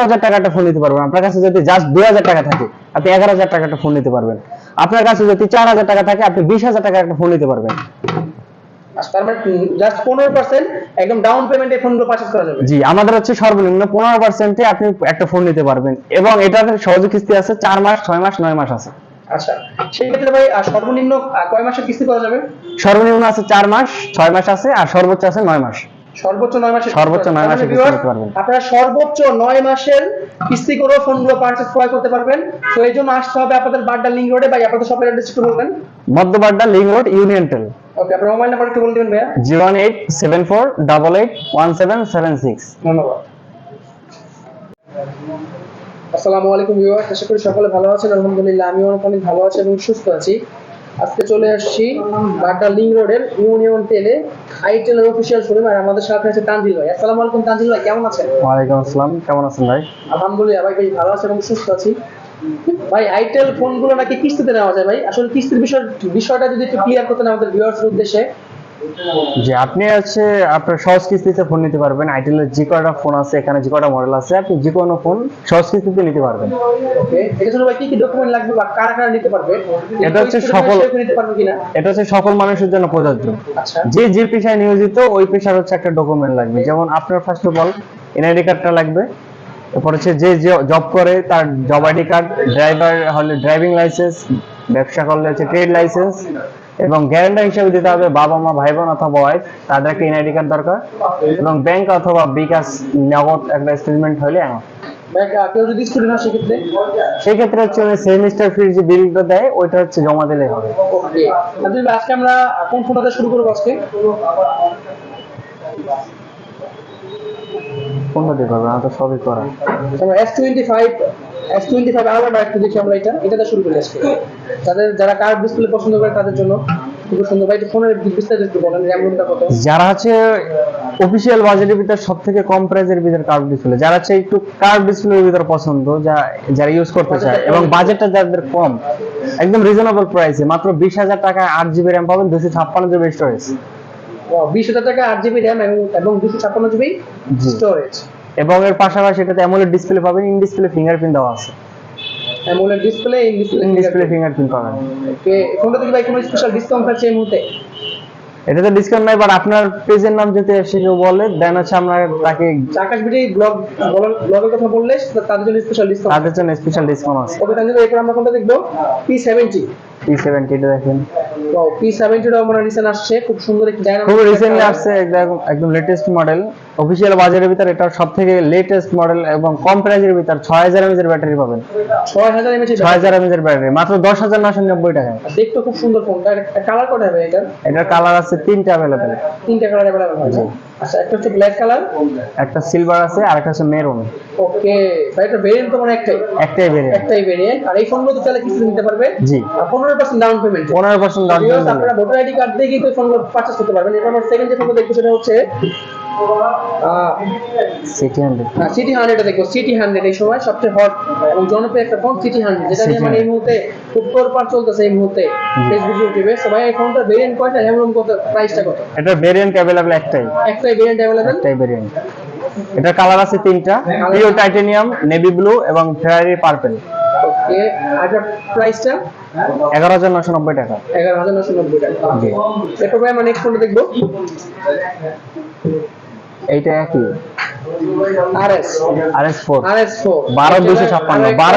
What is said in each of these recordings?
এগারো হাজার টাকা একটা ফোন নিতে পারবেন। আপনার কাছে যদি জাস্ট দুই হাজার টাকা থাকে আপনি এগারো হাজার টাকা একটা ফোন নিতে পারবেন। আপনার কাছে যদি চার হাজার টাকা থাকে আপনি বিশ হাজার টাকা একটা ফোন নিতে পারবেন। আচ্ছা মানে জি আমাদের হচ্ছে সর্বনিম্ন পনেরো পার্সেন্টে আপনি একটা ফোন নিতে পারবেন। এবং এটার সহজ কিস্তি আছে চার মাস ছয় মাস নয় মাস আছে। আচ্ছা ভাই সর্বনিম্ন কয় মাসের কিস্তি করা যাবে? সর্বনিম্ন আছে চার মাস ছয় মাস আছে আর সর্বোচ্চ আছে নয় মাস। সর্বোচ্চ নয় মাসের সর্বোচ্চ নয় মাসের কিস্তি নিতে পারবেন। আপনারা সর্বোচ্চ নয় মাসের কিস্তি করে ফোনগুলো পারচেজ ক্রয় করতে পারবেন। তো এই জন্য আসতে হবে আপনাদের বাড্ডা লিঙ্ক রোডে ভাই আপনাদের শপের অ্যাড্রেস একটু বলবেন। মধ্যবাড্ডা লিঙ্ক রোড ইউনিয়ন টেল ওকে আপনার মোবাইল নাম্বার একটু বলে দিবেন ভাইয়া। Zero one eight seven four double eight one seven seven six. ধন্যবাদ। আসসালামু আলাইকুম ভিউয়ার্স আশা করি সকলে ভালো আছেন। আলহামদুলিল্লাহ আমিও অনেক অনেক ভালো আছি এবং সুস্থ আছি। আজকে চলে আসছি বাড্ডা লিঙ্ক রোডের ইউনিয়ন টেলে আইটেলের অফিসিয়াল শোরুম আর আমাদের সাথে আছে তানজিল ভাই। আসসালামু আলাইকুম তানজিল ভাই কেমন আছেন? ওয়ালাইকুম আসসালাম কেমন আছেন ভাই? আলহামদুলিল্লাহ ভাই বেশ ভালো আছে এবং সুস্থ আছি। ভাই আইটেল ফোনগুলো নাকি কিস্তিতে নেওয়া যায় ভাই? আসলে কিস্তির বিষয় বিষয়টা যদি একটু ক্লিয়ার করতেন আমাদের ভিউয়ার্সের উদ্দেশ্যে। যে আপনি হচ্ছে আপনার সহজ কিস্তিতে ফোন নিতে পারবেন। আইটেলের যে কটা ফোন আছে এখানে যে কটা মডেল আছে আপনি যে কোনো ফোন সহজ কিস্তিতে নিতে পারবেন। ওকে এটা জন্য ভাই কি কি ডকুমেন্ট লাগবে বা কারা কারা নিতে পারবে? এটা হচ্ছে সকল- নিতে পারবে কিনা? এটা হচ্ছে সকল মানুষের জন্য প্রযোজ্য। আচ্ছা। যে যে পেশায় নিয়োজিত ওই পেশার হচ্ছে একটা ডকুমেন্ট লাগবে। যেমন আপনার ফার্স্ট অফ অল এনআইডি কার্ডটা লাগবে। এরপর হচ্ছে যে জব করে তার জব আইডি কার্ড ড্রাইভার হলে ড্রাইভিং লাইসেন্স ব্যবসা করলে হচ্ছে ট্রেড লাইসেন্স এবং গ্যারান্টার হিসেবে দিতে হবে বাবা মা ভাই বোন অথবা ওয়াইফ তাদের একটা এনআইডি কার্ড দরকার। এবং ব্যাংক অথবা বিকাশ নগদ একটা স্টেটমেন্ট হলে আমার। ভাই আহ, কেউ যদি স্টুডেন্ট সেক্ষেত্রে? হচ্ছে সেমিস্টার ফির যে বিলটা দেয় ওইটা হচ্ছে জমা দিলে হবে। আজকে আমরা কোন ফোনটাতে শুরু করব আজকে? কোনটা আমার তো সবই করা। আমরা S twenty five S twenty five আলাদা একটু দেখি আমরা এটা। এটাতে শুরু করি আজকে। তাদের যারা কার ডিসপ্লে পছন্দ করে তাদের জন্য খুব সুন্দর। ভাই ফোনের বিস্তারিত একটু বলেন র্যাম রুমটা কত? যারা হচ্ছে অফিসিয়াল বাজেটের ভিতর সব থেকে কম প্রাইসের ভিতর কার্ভ ডিসপ্লে যারা হচ্ছে একটু কার্ভ ডিসপ্লের ভিতর পছন্দ যা যারা ইউজ করতে চায় এবং বাজেটটা যাদের কম একদম রিজনেবল প্রাইসে মাত্র বিশ হাজার টাকায় আট জিবি র্যাম পাবেন দুশো ছাপ্পান্ন জিবি স্টোরেজ বিশ হাজার টাকা আট জিবি র্যাম এবং দুশো ছাপ্পান্ন জিবি। স্টোরেজ এবং এর পাশাপাশি এটাতে অ্যামোলেড ডিসপ্লে পাবেন ইন ডিসপ্লে ফিঙ্গারপ্রিন্ট দেওয়া আছে। AMOLED display in display in display fingerprint পাবেন। ওকে ফোনটা থেকে ভাই কোনো স্পেশাল ডিসকাউন্ট থাকছে এই মুহূর্তে? এটাতে ডিসকাউন্ট নাই বাট আপনার পেজের নাম যদি এসে কেউ বলে দেন হচ্ছে আমরা তাকে আকাশ বিটি ব্লগ ব্লগের কথা বললে তাদের জন্য স্পেশাল ডিসকাউন্ট তাদের জন্য স্পেশাল ডিসকাউন্ট আছে। ওকে তাহলে এরপর আমরা কোনটা দেখব? পি সেভেন্টি টি সেভেন্টিটা দেখেন ওয়াও পি সেভেন্টিটা মনে রিসেন্ট আসছে খুব সুন্দর একটি dynamic খুব রিসেন্টলি আসছে একদম একদম লেটেস্ট মডেল অফিসিয়াল বাজারের ভিতর এটা সব থেকে লেটেস্ট মডেল এবং কম প্রাইসের ভিতর ছয় হাজার এমএজ এর ব্যাটারি পাবেন। ছয় হাজার এমএচ ছয় হাজার এমএজ এর ব্যাটারি মাত্র দশ হাজার নশো নব্বই টাকায়। দেখতে খুব সুন্দর ফোনটা কালার কটা হবে এটা এটার? কালার আছে তিনটা অ্যাভেলেবেল তিনটা কালার অ্যাভেলেবল জি। আচ্ছা একটা হচ্ছে ব্ল্যাক কালার একটা সিলভার আছে আর একটা হচ্ছে মেরুন ওকে ভাই এটা ভেরিয়েন্ট তো মানে একটাই। একটাই ভেরিয়েন্ট একটাই ভেরিয়েন্ট আর এই ফোনগুলো তো চাইলে কিস্তি নিতে পারবে? জি। আর পনেরো পার্সেন্ট ডাউন পেমেন্ট পনেরো পার্সেন্ট দাম আপনারা ভোটার আইডি কার্ড দিয়ে কিন্তু ফোনগুলো পারচেস করতে পারবেন। এবার আমার সেকেন্ড যে ফোনটা দেখব সেটা হচ্ছে সিটি হান্ড্রেড সিটি হান্ড্রেড দেখব সিটি হান্ড্রেড এই সময় সবচেয়ে হট এবং জনপ্রিয় একটা ফোন সিটি হান্ড্রেড যেটা নিয়ে মানে এই মুহূর্তে খুব তোরপার চলতেছে এই মুহূর্তে ফেসবুক ইউটিউবে সবাই এই ফোনটা ভেরিয়েন্ট কয়টা এবং কত প্রাইসটা কত? এটার ভেরিয়েন্ট অ্যাভেলেবল একটাই। একটাই ভেরিয়েন্ট অ্যাভেলেবেল একটাই ভেরিয়েন্ট এটার কালার আছে তিনটা পিও টাইটানিয়াম নেভি ব্লু এবং ফেরারি পার্পেল ওকে আর প্রাইসটা এগারো হাজার নশো নব্বই টাকা। এগারো হাজার নশো নব্বই টাকা। জি। এরপর ভাই আমরা নেক্সট ফোনটা দেখব। এইটা একই।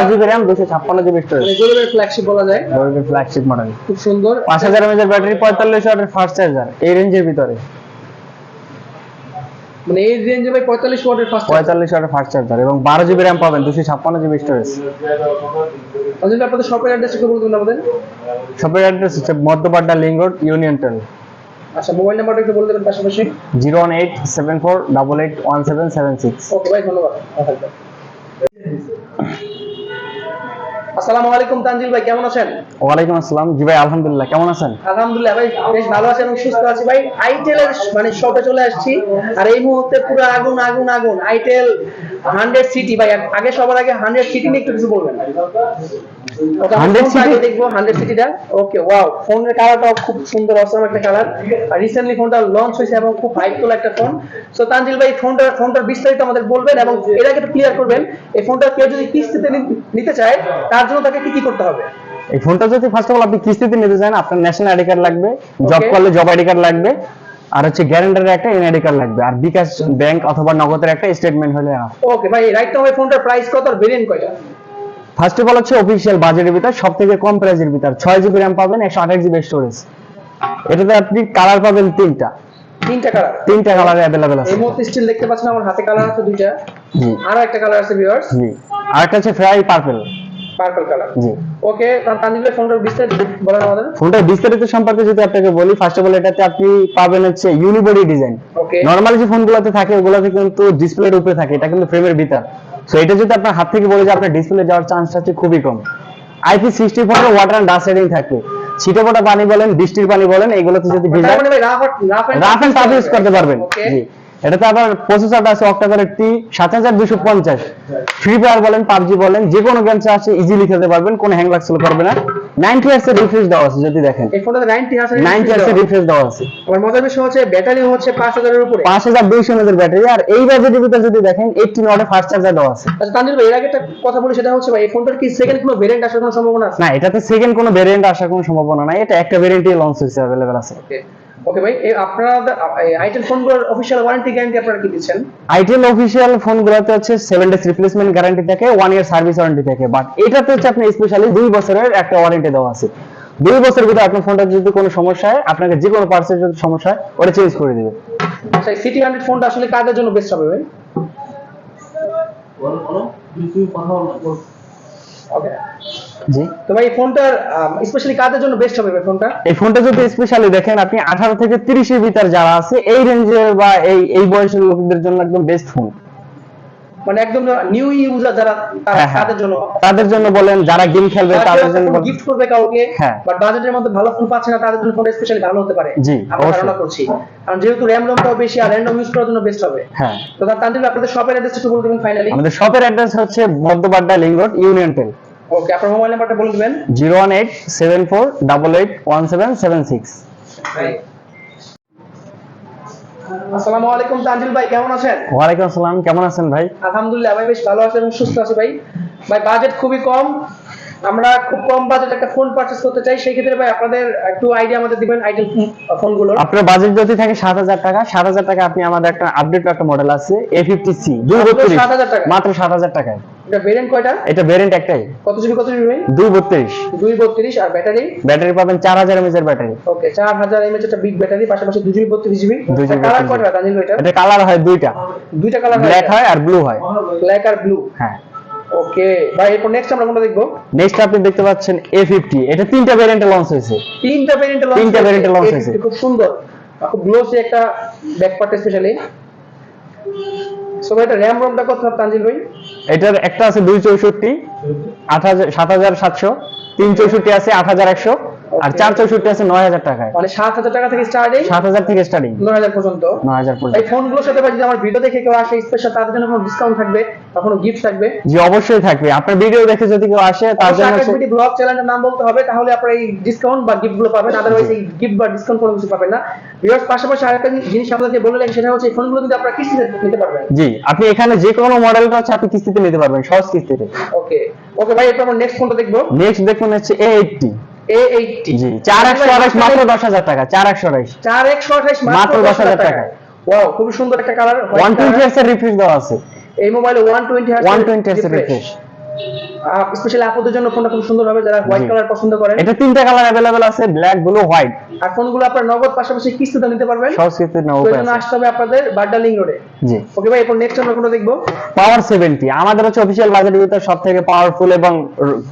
জিবি র্যাম দুশো জিবি স্টোরেজ জোরের ফ্ল্যাগশিপ বলা যায়। ফ্ল্যাগশিপ মডেল খুব সুন্দর। পাঁচ হাজার ব্যাটারি পঁয়তাল্লিশ ওয়াটের ফাস্ট চার্জার এই রেঞ্জের ভিতরে। মানে এই রেঞ্জে ভাই পঁয়তাল্লিশ ওয়াটের ফার্স্ট পঁয়তাল্লিশ ওয়াটের ফাস্ট চার্জার এবং বারো জিবি র্যাম পাবেন দুশো ছাপ্পান্ন জিবি স্টোরেজ অজিত আপনাদের শপের অ্যাড্রেস একটু বলবেন আমাদের শপের অ্যাড্রেস হচ্ছে রোড ইউনিয়ন টেল আচ্ছা মোবাইল নাম্বারটা একটু বলে দেবেন পাশাপাশি। Zero one eight seven four double eight one seven seven six. Okay ভাই ধন্যবাদ। আসসালামু আলাইকুম তানজিল ভাই কেমন আছেন? ওয়ালাইকুম আসসালাম। জি ভাই আলহামদুলিল্লাহ কেমন আছেন? আলহামদুলিল্লাহ ভাই বেশ ভালো আছি এবং সুস্থ আছি। ভাই আইটেলের মানে শপে চলে আসছি। আর এই মুহূর্তে পুরো আগুন আগুন আগুন। আইটেল হান্ড্রেড সিটি ভাই আগে সবার আগে হান্ড্রেড সিটি নিয়ে একটু কিছু বলবেন। দেখব হান্ড্রেড সিটিটা ওকে ওয়াও ফোনের কালারটাও খুব সুন্দর অসম একটা কালার আর রিসেন্টলি ফোনটা লঞ্চ হয়েছে এবং খুব হাইপফুল একটা ফোন সো তানজিল ভাই ফোনটা ফোনটার বিস্তারিত আমাদের বলবেন এবং এর আগে ক্লিয়ার করবেন এই ফোনটা কেউ যদি কিস্তিতে নিতে চায় তার জন্য তাকে কি কি করতে হবে? এই ফোনটা যদি ফার্স্ট অফ অল আপনি কিস্তিতে নিতে চান আপনার ন্যাশনাল আইডি কার্ড লাগবে জব করলে জব আইডি কার্ড লাগবে। আর হচ্ছে গ্যারান্টারের একটা এনআইডি কার্ড লাগবে। আর বিকাশ ব্যাংক অথবা নগদের একটা স্টেটমেন্ট হলে ওকে ভাই রাইট নাও এই ফোনটার প্রাইস কত আর ভেরিয়েন্ট কয়টা? ফার্স্ট অফ অল হচ্ছে অফিসিয়াল বাজেটের ভিতর সব থেকে কম প্রাইসের ভিতর। ছয় জিবি র্যাম পাবেন একশো আঠাশ জিবি স্টোরেজ এটাতে আপনি কালার পাবেন তিনটা। তিনটা কালার তিনটা কালার অ্যাভেলেবেল আছে। এই মুহূর্তে স্টিল দেখতে পাচ্ছেন আমার হাতে কালার আছে দুইটা। জি। আরও একটা কালার আছে ভিউয়ার্স জি। আর একটা হচ্ছে fry purple purple colour okay Tanzil ফোনটার বিস্তারিত বলেন আমাদের। ফোনটার বিস্তারিত সম্পর্কে যদি আপনাকে বলি ফার্স্ট অফ অল এটাতে আপনি পাবেন হচ্ছে ইউনিবডি ডিজাইন ওকে যে ফোনগুলোতে থাকে ওগুলোতে কিন্তু ডিসপ্লের উপরে থাকে এটা কিন্তু ফ্রেমের ভিতর। সো এটা যদি আপনার হাত থেকে বলে যে আপনার ডিসপ্লে যাওয়ার চান্স আছে খুবই কম। IP sixty four water and dust ছিটে পানি বলেন বৃষ্টির পানি বলেন এগুলোতে যদি রাফ রাফ ইউজ করতে পারবেন। জি। এটাতে আবার প্রসেসরটা আছে অক্টাকোরের টি সাত হাজার দুশো পঞ্চাশ। ফ্রি ফায়ার বলেন পাবজি বলেন যে কোনো গেম আছে ইজিলি খেলতে পারবেন কোনো হ্যাং লাগছিল করবে না। নাইনটি হার্স এর রিফ্রেশ দেওয়া আছে যদি দেখেন। এই ফোনটাতে 90 আছে নাইনটি হার্স এর রিফ্রেশ দেওয়া আছে। আমার মজার বিষয় হচ্ছে ব্যাটারি হচ্ছে 5000 এর উপরে। পাঁচ হাজার দুইশো এমএর ব্যাটারি আর এই বাজেটের ভিতরে যদি দেখেন এইটিন ওয়াটের ফাস্ট চার্জার দেওয়া আছে। আচ্ছা তানজিল ভাই এর আগে একটা কথা বলি সেটা হচ্ছে ভাই এই ফোনটার কি সেকেন্ড কোনো ভেরিয়েন্ট আসার কোনো সম্ভাবনা আছে? না এটাতে সেকেন্ড কোনো ভেরিয়েন্ট আসার কোনো সম্ভাবনা নাই এটা একটা ভেরিয়েন্টই লঞ্চ হয়েছে আছে। ওকে ভাই আপনারা আইটেল ফোনগুলোর অফিশিয়াল ওয়ারেন্টি গ্যারান্টি আপনারা কি দিচ্ছেন? আইটেল অফিসিয়াল ফোনগুলোতে হচ্ছে সেভেন ডেজ রিপ্লেসমেন্ট গ্যারান্টি থাকে ওয়ান ইয়ার সার্ভিস ওয়ারেন্টি থাকে। বাট এটাতে হচ্ছে আপনি স্পেশালি দুই বছরের একটা ওয়ারেন্টি দেওয়া আছে। দুই বছরের ভিতরে আপনার ফোনটা যদি কোনো সমস্যা হয় আপনাকে যে কোনো পার্টসের যদি সমস্যা হয় ওটা চেঞ্জ করে দিবে। আচ্ছা সিটি 100 ফোনটা আসলে কাদের জন্য বেস্ট হবে ভাই? ওকে জি। তো ভাই ফোনটার স্পেশালি কাদের জন্য বেস্ট হবে ভাই ফোনটা? এই ফোনটা যদি স্পেশালি দেখেন আপনি আঠারো থেকে তিরিশের ভিতর যারা আছে এই রেঞ্জের বা এই এই বয়সের লোকদের জন্য একদম বেস্ট ফোন মানে একদম নিউ ইউজার যারা হ্যাঁ, হ্যাঁ। তাদের জন্য। তাদের জন্য বলেন যারা গেম খেলবে তাদের জন্য গিফট করবে কাউকে হ্যাঁ। বাট বাজেটের মধ্যে ভালো ফোন পাচ্ছে না তাদের জন্য ফোনটা স্পেশালি ভালো হতে পারে। জি, আমরা ধারণা করছি। কারণ যেহেতু র্যাম রমটাও বেশি আর র্যান্ডম ইউজ করার জন্য বেস্ট হবে। হ্যাঁ। তো তার তানজিল আপনাদের শপের অ্যাড্রেস একটু বলে দিবেন ফাইনালি আমাদের শপের অ্যাড্রেস হচ্ছে Madhyabadda link road Union Tel okay আপনার মোবাইল নাম্বারটা বলে দিবেন। Zero one eight seven four double eight one seven seven six. আসসালামু আলাইকুম তানজিল ভাই কেমন আছেন? ওয়ালাইকুম আসসালাম কেমন আছেন ভাই? আলহামদুলিল্লাহ ভাই বেশ ভালো আছি এবং সুস্থ আছি ভাই। ভাই বাজেট খুবই কম। আমরা খুব কম বাজেট একটা ফোন পারচেজ করতে চাই সেই ক্ষেত্রে ভাই আপনাদের একটু আইডিয়া আমাদের দিবেন আইটেল ফোনগুলোর আপনার বাজেট যদি থাকে সাত হাজার টাকা সাত হাজার টাকা আপনি আমাদের একটা আপডেট একটা মডেল আছে এ ফিফটি সি দুই মাত্র বত্রিশ 7,000 টাকা? মাত্র সাত হাজার টাকায়। এটা ভেরিয়েন্ট কয়টা? এটা ভেরিয়েন্ট একটাই। কত জিবি কত জিবি ভাই দুই বত্রিশ দুই বত্রিশ আর ব্যাটারি ব্যাটারি পাবেন চার হাজার এমএচ এর ব্যাটারি ওকে চার হাজার এমএচ একটা বিগ ব্যাটারি পাশাপাশি দুই জিবি বত্রিশ জিবি কালার কয়টা তানজিল এটা? এটা কালার হয় দুইটা। দুইটা কালার ব্ল্যাক হয় আর ব্লু হয়। ব্ল্যাক আর ব্লু হ্যাঁ। ওকে ভাই এরপর নেক্সট আমরা কোনটা দেখব? নেক্সট আপনি দেখতে পাচ্ছেন এ ফিফটি এটা তিনটা ভেরিয়েন্টে লঞ্চ হয়েছে। তিনটা ভেরিয়েন্টে লঞ্চ তিনটা এ launch হয়েছে। খুব সুন্দর। খুব গ্লোসি একটা ব্যাক পার্ট স্পেশালি সো এটা র্যাম রমটা কত তানজিল ভাই? এটার একটা আছে দুই চৌষট্টি আট হাজার সাত হাজার সাতশো তিন চৌষট্টি আছে আট হাজার একশো আর. চার চৌষট্টি আছে নয় হাজার টাকায়। মানে সাত হাজার টাকা থেকে স্টার্টিং সাত হাজার থেকে স্টার্টিং নয় হাজার পর্যন্ত। নয় হাজার এই পর্যন্ত ফোনগুলোর সাথে যদি আমার ভিডিও দেখে কেউ আসে স্পেশাল তাদের জন্য কোনো ডিসকাউন্ট থাকবে বা কোনো গিফট থাকবে। জি অবশ্যই থাকবে। আপনার ভিডিও দেখে যদি কেউ আসে তার জন্য ব্লগ চ্যানেলের নাম বলতে হবে তাহলে আপনারা এই ডিসকাউন্ট বা গিফটগুলো পাবেন। আদারওয়াইজ এই গিফট বা ডিসকাউন্ট কোনো কিছু পাবেন না। ভিউয়ার্স পাশাপাশি আরেকটা জিনিস আপনাদেরকে বলে রাখি সেটা হচ্ছে ফোনগুলো কিন্তু আপনারা কিস্তিতে নিতে পারবেন। জি আপনি এখানে যে কোনো মডেলটা হচ্ছে আপনি কিস্তিতে নিতে পারবেন সহজ কিস্তিতে। ওকে ওকে ভাই এরপর আমরা নেক্সট ফোনটা দেখব। নেক্সট দেখুন হচ্ছে এ এইটটি এ এইটটি জি চার একশো আড়াইশ মাত্র দশ হাজার টাকা চার একশো আড়াইশ চার একশো আঠাইশ মাত্র 10,000 টাকায়। ওয়াও খুবই সুন্দর একটা কালার ওয়ান টোয়েন্টি হার্স এর রিফ্রেশ দেওয়া আছে। এই মোবাইলে one twenty one twenty refresh specially আপুদের জন্য ফোনটা খুব সুন্দর হবে যারা হোয়াইট কালার পছন্দ করেন। এটা তিনটা কালার অ্যাভেলেবেল আছে ব্ল্যাক ব্লু হোয়াইট আর ফোনগুলো আপনার নগদ পাশাপাশি কিস্তিতে নিতে পারবেন। কিস্তিতে এই উপায় জন্য আসতে হবে আপনাদের বাড্ডালিং রোডে জি। ওকে ভাই এরপর নেক্সট আমরা কোনটা দেখব? পাওয়ার সেভেন্টি আমাদের হচ্ছে অফিসিয়াল বাজেটের ভিতর সব থেকে পাওয়ারফুল এবং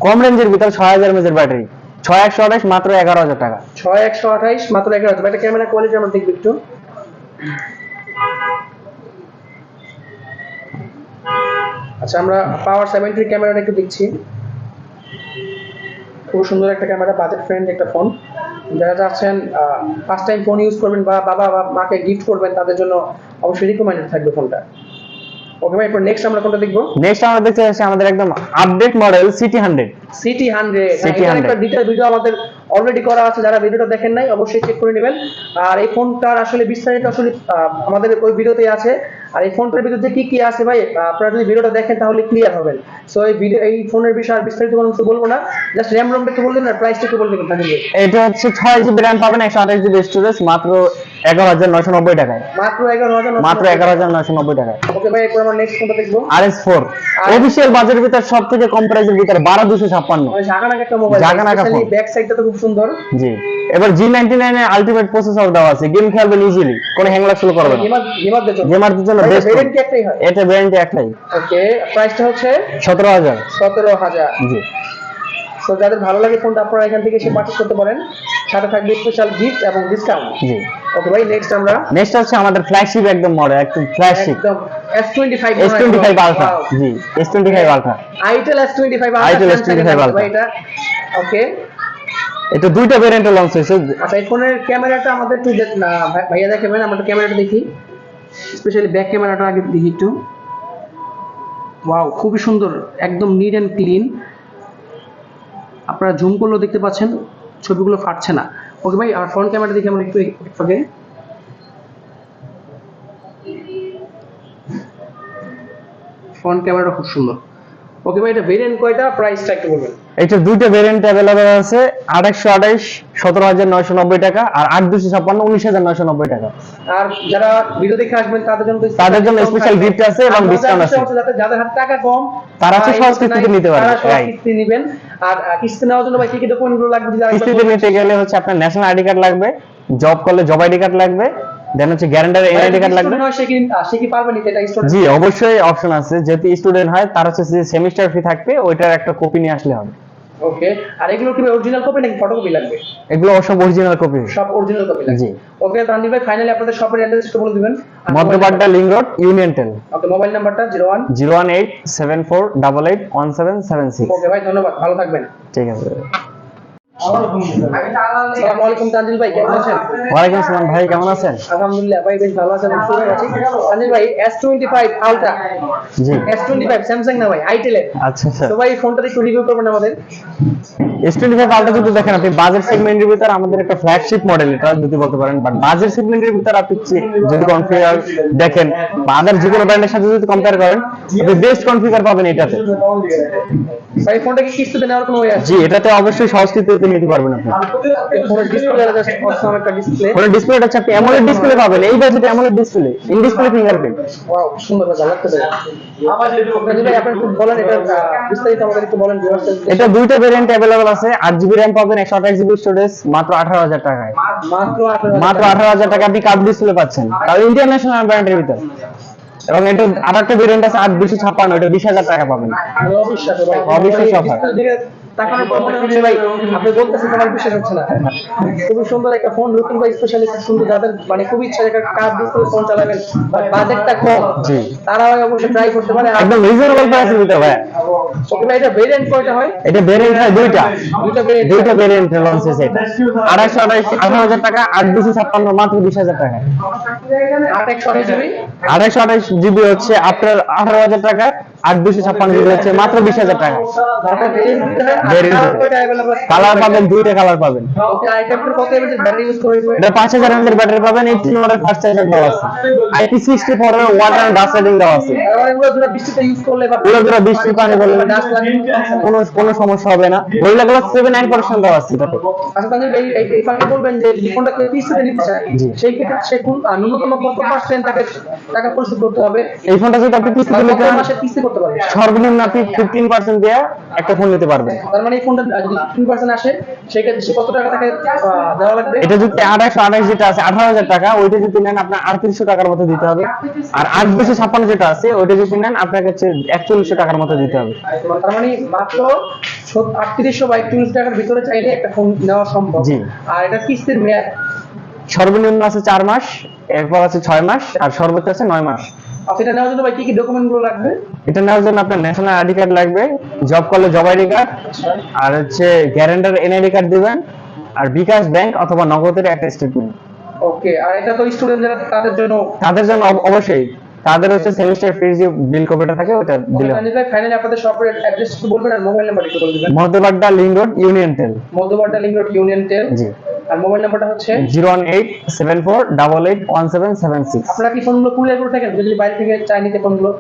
কম রেঞ্জের ভিতর ছয় হাজার এমএচ ব্যাটারি ছয় একশো আঠাশ মাত্র এগারো হাজার টাকা। ছয় একশো আঠাইশ মাত্র এগারো হাজার এটা ক্যামেরা কোয়ালিটি আমরা দেখব একটু। আচ্ছা আমরা পাওয়ার সেভেন্টির ক্যামেরাটা একটু দেখছি। খুব সুন্দর একটা ক্যামেরা বাজেট ফ্রেন্ড একটা ফোন যারা চাচ্ছেন ফার্স্ট টাইম ফোন ইউজ করবেন বা বাবা বা মাকে গিফট করবেন তাদের জন্য অবশ্যই রিকমেন্ডেড থাকবে ফোনটা ওকে ভাই এরপর নেক্সট আমরা কোনটা দেখব? নেক্সট আমরা দেখতে যাচ্ছি আমাদের একদম update model city hundred city hundred একটা ডিটেল ভিডিও আমাদের অলরেডি করা আছে, যারা ভিডিওটা দেখেন নাই, অবশ্যই চেক করে নেবেন। আর এই ফোনটার আসলে বিস্তারিত আসলে আমাদের ওই ভিডিওতে আছে। আর এই ফোনটার ভিতরে কি কি আছে ভাই আপনারা যদি ভিডিওটা দেখেন তাহলে ক্লিয়ার হবেন। সো এই ভিডিও এই ফোনের বিষয়ে আর বিস্তারিত কোনো কিছু বলব না। জাস্ট র্যাম রমটা একটু বলবেন আর প্রাইসটা একটু বলবেন এটা হচ্ছে ছয় জিবি র্যাম পাবেন, একশো আঠাশ জিবি স্টোরেজ মাত্র এগারো হাজার নয়শো নব্বই টাকায়। মাত্র এগারো হাজার মাত্র এগারো হাজার নয়শো নব্বই টাকায়। ওকে ভাই এরপর আমরা নেক্সট ফোনটা দেখব? আর এস ফোর অফিসিয়াল বাজারের ভিতর সব থেকে কম প্রাইসের ভিতরে বারো দুশো ছাপ্পান্ন। একটা মোবাইল জাগানাকা phone। ব্যাক সাইডটা তো খুব সুন্দর। জি। এবার জি নাইনটি নাইনের আলটিমেট প্রসেসর দেওয়া আছে গেম খেলবেন ইজিলি কোনো শুরু করবে না। গেমারদের জন্য। বেস্ট ভেরিয়েন্ট একটাই হয়? এটা ব্র্যান্ড একটাই। ওকে প্রাইসটা হচ্ছে? সতেরো হাজার। সতেরো হাজার। জি। তো যাদের ভালো লাগে ফোনটা আপনারা এখান থেকে এসে পারচেজ করতে পারেন। সাথে থাকবে স্পেশাল গিফট এবং ডিসকাউন্ট জি। ওকে ভাই নেক্সট আমরা? নেক্সট হচ্ছে আমাদের ফ্ল্যাগশিপ একদম মডেল একদম ফ্ল্যাগশিপ একদম S25 S twenty five ultra জি S twenty five ultra itel S25 Itel S25 Ultra। এটা। ওকে এটা দুইটা ভেরিয়েন্টে লঞ্চ হয়েছে। আচ্ছা এই ফোনের ক্যামেরাটা আমাদের একটু দেখ- না, ভাই- ভাইয়া দেখাবেন আমরা ক্যামেরাটা দেখি। স্পেশালি ব্যাক ক্যামেরাটা আগে দেখি একটু। ওয়াও খুবই সুন্দর একদম নিট অ্যান্ড ক্লিন আপনারা জুম করলেও দেখতে পাচ্ছেন ছবিগুলো ফাটছে না। ওকে ভাই আর ফ্রন্ট ক্যামেরা দেখি আমার একটু আগে। ফ্রন্ট ক্যামেরাটা খুব সুন্দর। ওকে ভাই এটা ভেরিয়েন্ট কয়টা? প্রাইসটা একটু বলবেন। এটা দুইটা ভেরিয়েন্ট অ্যাভেলেবেল আছে। আঠাশশো আঠাইশ সতেরো হাজার নয়শো নব্বই টাকা আর আট দুশো ছাপ্পান্ন উনিশ হাজার নয়শো নব্বই টাকা। আর যারা ভিডিও দেখে আসবেন তাদের জন্য তাদের জন্য থাকবে। gift আছে এবং বিষয় আছে। যাদের- হাতে টাকা কম তারা সহজ কিস্তিতে নিতে পারবে। তারা সহজ কিস্তি নেবেন। আর কিস্তি নেওয়ার জন্য ভাই কি কি ডকুমেন্ট লাগবে কিস্তিতে নিতে গেলে হচ্ছে আপনার ন্যাশনাল আইডি কার্ড লাগবে জব করলে জব আইডি কার্ড লাগবে দেন হচ্ছে গ্যারান্টার? এনআইডি কার্ড লাগবে? সে কি সে কি পারবে নিতে? এটা স্টুডেন্ট জি অবশ্যই অপশন আছে। যেহেতু স্টুডেন্ট হয় তার হচ্ছে যে সেমিস্টার ফি থাকবে ওইটার একটা কপি নিয়ে আসলে হবে। ওকে আর এগুলো কি অরিজিনাল কপি নাকি ফটোকপি লাগবে? এগুলো অবশ্য অরিজিনাল কপি সব অরিজিনাল কপি লাগবে। জি। ওকে তানভীর ভাই ফাইনালি আপনাদের শপের অ্যাড্রেস একটু বলে দিবেন। মধ্যপাড্ডা লিং রোড ইউনিয়ন টেল ওকে মোবাইল নাম্বারটা zero one zero one eight seven four double eight one seven seven six okay ভাই ধন্যবাদ। ভালো থাকবেন। ঠিক আছে। আসসালামু। আলাইকুম তানজিল ভাই কেমন আছেন? ওয়ালাইকুম আসসালাম ভাই কেমন আছেন? আলহামদুলিল্লাহ ভাই বেশ ভালো আছেন আমি আছি তানজিল ভাই S25 আলট্রা জি। S25 স্যামসাং না ভাই আইটেল আচ্ছা আচ্ছা। তো ভাই ফোনটা একটু রিভিউ করবেন আমাদের। এস টোয়েন্টি ফাইভ আলট্রা যদি দেখেন আপনি বাজেট সেগমেন্টের ভিতর আমাদের একটা ফ্ল্যাগশিপ মডেল এটা যদি বলতে পারেন বাট বাজেট সেগমেন্টের ভিতর আপনি যদি কনফিগার দেখেন বা আদার যে কোনো ব্র্যান্ডের সাথে যদি কম্পেয়ার করেন আপনি বেস্ট কনফিগার পাবেন এটাতে। ভাই ফোনটা কি কিস্তিতে নেওয়ার কোনো ওয়ে আছে? জি এটাতে অবশ্যই সহজ কিস্তিতে নিতে পারবেন আপনি। ফোনের ডিসপ্লেটা হচ্ছে আপনি অ্যামোলেড ডিসপ্লে পাবেন। এই বাজেটে AMOLED display in display fingerprint wow সুন্দর লাগতেছে এটা দুইটা ভেরিয়েন্ট অ্যাভেলেবল আছে। আট জিবি র্যাম পাবেন একশো আঠাশ জিবি স্টোরেজ মাত্র আঠারো হাজার টাকায়। মাত্র আঠারো হাজার টাকা। আপনি কার্ড ডিসপ্লে পাচ্ছেন। তাও ইন্টারন্যাশনাল ব্র্যান্ডের ভিতর। এবং এটা আর একটা ভেরিয়েন্ট আছে আট দুশো ছাপ্পান্ন। এটা বিশ হাজার টাকা পাবেন। তাকানোর পর মনে হচ্ছে ভাই আপনি বলতেছেন আমার বিশ্বাস হচ্ছে না। খুবই সুন্দর একটা ফোন লুকিং ভাই স্পেশালি সুন্দর যাদের মানে খুবই ইচ্ছা একটা কার ডিসপ্লে ফোন চালাবেন বাজেটটা কম। তারা অবশ্যই ট্রাই করতে পারে। একদম রিজনেবল প্রাইসের ভিতর ভাই। ওকে এটা ভেরিয়েন্ট কয়টা হয়? এটা ভেরিয়েন্ট হয় দুইটা। দুইটা ভেরিয়েন্ট দুইটা ভেরিয়েন্ট লঞ্চ হয়েছে এটা। আড়াইশো আড়াইশ আঠারো হাজার টাকা আট দুশো ছাপ্পান্ন মাত্র বিশ হাজার টাকা। জিবি জিবি হচ্ছে আপনার আঠারো হাজার টাকা আট দুশো ছাপ্পান্ন জিবি হচ্ছে মাত্র বিশ হাজার টাকা। Variant কালার পাবেন দুইটা কালার পাবেন। এটা পাঁচ হাজার এমএর ব্যাটারি পাবেন ওয়াটের ফাস্ট চার্জার দেওয়া আছে। আইপি সিক্সটি ফোর এর ওয়াটার ডাস্ট দেওয়া আছে। পুরো পুরো পানি কোনো কোনো সমস্যা হবে না। ওইগুলো সেভেন নাইন পার্সেন্ট দেওয়া আছে আচ্ছা এই এই এই বলবেন যে ফোনটা কিস্তিতে নিতে চায় সেই ক্ষেত্রে সে কোন ন্যূনতম কত পার্সেন্ট তাকে টাকা পরিশোধ করতে হবে? এই ফোনটা যদি আপনি কিস্তিতে নিতে চান, সর্বনিম্ন আপনি ফিফটিন পার্সেন্ট দিয়ে একটা ফোন নিতে পারবেন। তার মানে এই ফোনটা যদি ফিফটিন পার্সেন্ট আসে সেই ক্ষেত্রে সে কত টাকা তাকে দেওয়া লাগবে? এটা যদি আঠাশশো আঠাশ যেটা আছে আঠারো হাজার টাকা ওইটা যদি নেন আপনার আটত্রিশশো টাকার মতো দিতে হবে। আর আট দুশো ছাপ্পান্ন যেটা আছে ওইটা যদি নেন আপনাকে হচ্ছে একচল্লিশশো টাকার মতো দিতে হবে। তার মানে মাত্র আটত্রিশশো বা একচল্লিশ টাকার ভিতরে চাইলে একটা ফোন নেওয়া সম্ভব। আর এটা কিস্তির মেয়াদ? সর্বনিম্ন আছে চার মাস এরপর আছে ছয় মাস আর সর্বোচ্চ আছে নয় মাস। আচ্ছা এটা নেওয়ার জন্য ভাই কি কি ডকুমেন্টগুলো লাগবে? এটা নেওয়ার জন্য আপনার ন্যাশনাল আইডি কার্ড লাগবে জব করলে জব আইডি কার্ড আর হচ্ছে গ্যারেন্টার এনআইডি কার্ড দিবেন আর বিকাশ ব্যাংক অথবা নগদের একটা স্টেটমেন্ট ওকে আর এটা তো স্টুডেন্ট যারা তাদের জন্য তাদের জন্য অবশ্যই। তাদের হচ্ছে সেমিস্টার ফিজ যে বিল কপিটা থাকে ওটা দিলে হবে। ফাইনালি আপনাদের শপের অ্যাড্রেস বলবেন আর মোবাইল নাম্বার একটু বলে দিবেন? মধ্যবাড্ডা লিঙ্ক রোড ইউনিয়ন টেল মধ্যবাড্ডা লিঙ্ক রোড ইউনিয়ন টেল জি। আর মোবাইল নাম্বারটা হচ্ছে? Zero one eight seven four double eight one seven seven six. আপনারা কি ফোনগুলো কুরিয়ার করে থাকেন? যদি বাইরে থেকে চাই নিতে ফোনগুলো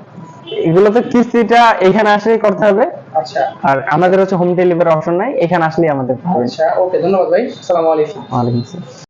এগুলো তো কিস্তিটা এখানে আসলেই করতে হবে। আচ্ছা। আর আমাদের হচ্ছে হোম ডেলিভারি অপশন নাই এখানে আসলেই আমাদের আচ্ছা ওকে ধন্যবাদ ভাই। আসসালামু আলাইকুম। ওয়ালাইকুম আসসালাম।